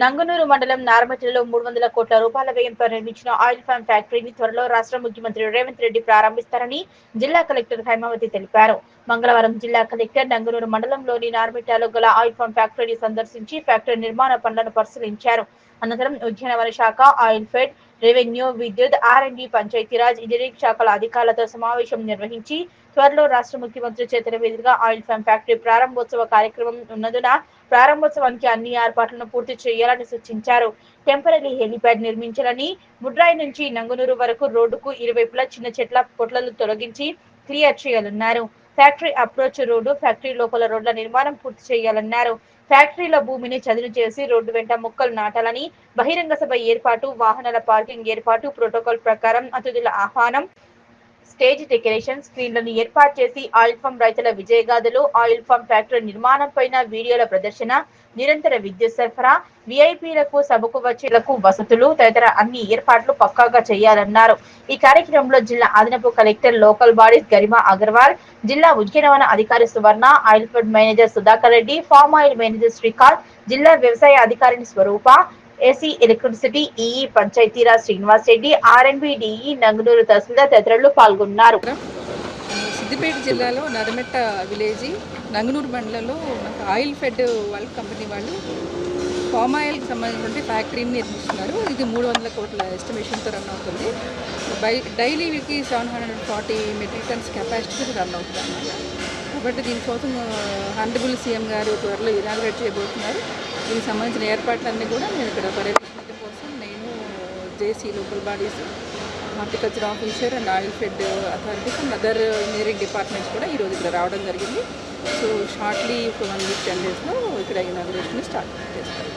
నంగునూరు మండలం నారమటిలో మూడు వందల కోట్ల రూపాయల వ్యయంతో నిర్మించిన ఆయిల్ ఫామ్ ఫ్యాక్టరీని త్వరలో రాష్ట్ర ముఖ్యమంత్రి రేవంత్ రెడ్డి ప్రారంభిస్తారని జిల్లా కలెక్టర్ హైమావతి తెలిపారు. మంగళవారం జిల్లా కలెక్టర్ నంగునూరు మండలంలోని నార్మిటాలో గల ఆయిల్ ఫామ్ ఫ్యాక్టరీని సందర్శించి ఫ్యాక్టరీ నిర్మాణ పనులను పరిశీలించారు. అనంతరం ఉద్యానవన శాఖ ఆయిల్ ఫెడ్ రెవెన్యూ విద్యుత్ ఆర్ అండ్ పంచాయతీరాజ్ ఇంజనీరింగ్ శాఖల అధికారులతో సమావేశం నిర్వహించి త్వరలో రాష్ట్ర ముఖ్యమంత్రి చేతుల మీదుగా ఆయిల్ ఫ్యామ్ ఫ్యాక్టరీ ప్రారంభోత్సవ కార్యక్రమం ఉన్నందున ప్రారంభోత్సవానికి అన్ని ఏర్పాట్లను పూర్తి చేయాలని సూచించారు. టెంపరీ హెలిప్యాడ్ నిర్మించాలని ముడ్రాయి నుంచి నంగునూరు వరకు రోడ్డుకు ఇరువైపులా చిన్న చెట్ల పొట్లను తొలగించి క్లియర్ చేయాలన్నారు. ఫ్యాక్టరీ అప్రోచ్ రోడ్డు ఫ్యాక్టరీ లోపల రోడ్ల నిర్మాణం పూర్తి చేయాలన్నారు. ఫ్యాక్టరీల భూమిని చదును చేసి రోడ్డు వెంట మొక్కలు నాటాలని బహిరంగ సభ ఏర్పాటు వాహనాల పార్కింగ్ ఏర్పాటు ప్రోటోకాల్ ప్రకారం అతిథుల ఆహ్వానం. స్టేజ్ డెకరేషన్ స్క్రీన్లను ఏర్పాటు చేసి ఆయిల్ ఫామ్ రైతుల విజయగాథలు ఆయిల్ ఫామ్ ఫ్యాక్టరీ నిర్మాణం పైన వీడియోల ప్రదర్శన నిరంతర విద్యుత్ సరఫరా విఐపీలకు సభకు వచ్చేలకు వసతులు తదితర అన్ని ఏర్పాట్లు పక్కాగా చేయాలన్నారు. ఈ కార్యక్రమంలో జిల్లా అదనపు collector local bodies Garima Agarwal జిల్లా ఉద్యానవన అధికారి Suvarna oil fed manager Sudhakar Reddy palm oil manager Srikanth జిల్లా వ్యవసాయ అధికారిని Swarupa AC electricity EE Panchayati Raj Srinivas Reddy RNB DE Nangunuru tahsildar తదితరులు పాల్గొన్నారు. సిద్దిపేట జిల్లాలో నరమెట్ట విలేజ్ నంగనూరు మండలంలో ఆయిల్ ఫెడ్ వాళ్ళ కంపెనీ వాళ్ళు పామ్ ఆయిల్కి సంబంధించిన ఫ్యాక్టరీని నిర్మిస్తున్నారు. ఇది మూడు వందల కోట్ల ఎస్టిమేషన్తో రన్ అవుతుంది. బై డైలీ వీక్కి seven hundred forty metric tons కెపాసిటీతో run అవుతుంది. అన్నమాట కాబట్టి దీనికోసం హండబుల్ సీఎం గారు త్వరలో ఇనాగ్రేట్ చేయబోతున్నారు. దీనికి సంబంధించిన ఏర్పాట్లన్నీ కూడా నేను ఇక్కడ పర్యవేక్షణ కోసం నేను JC local bodies horticulture officer and oil fed authorities and other engineering departments కూడా ఈరోజు ఇక్కడ రావడం జరిగింది. సో షార్ట్లీ ఒక వన్ వీక్ టెన్ డేస్లో ఇక్కడ ఇనాగ్రేషన్ స్టార్ట్ చేస్తాను.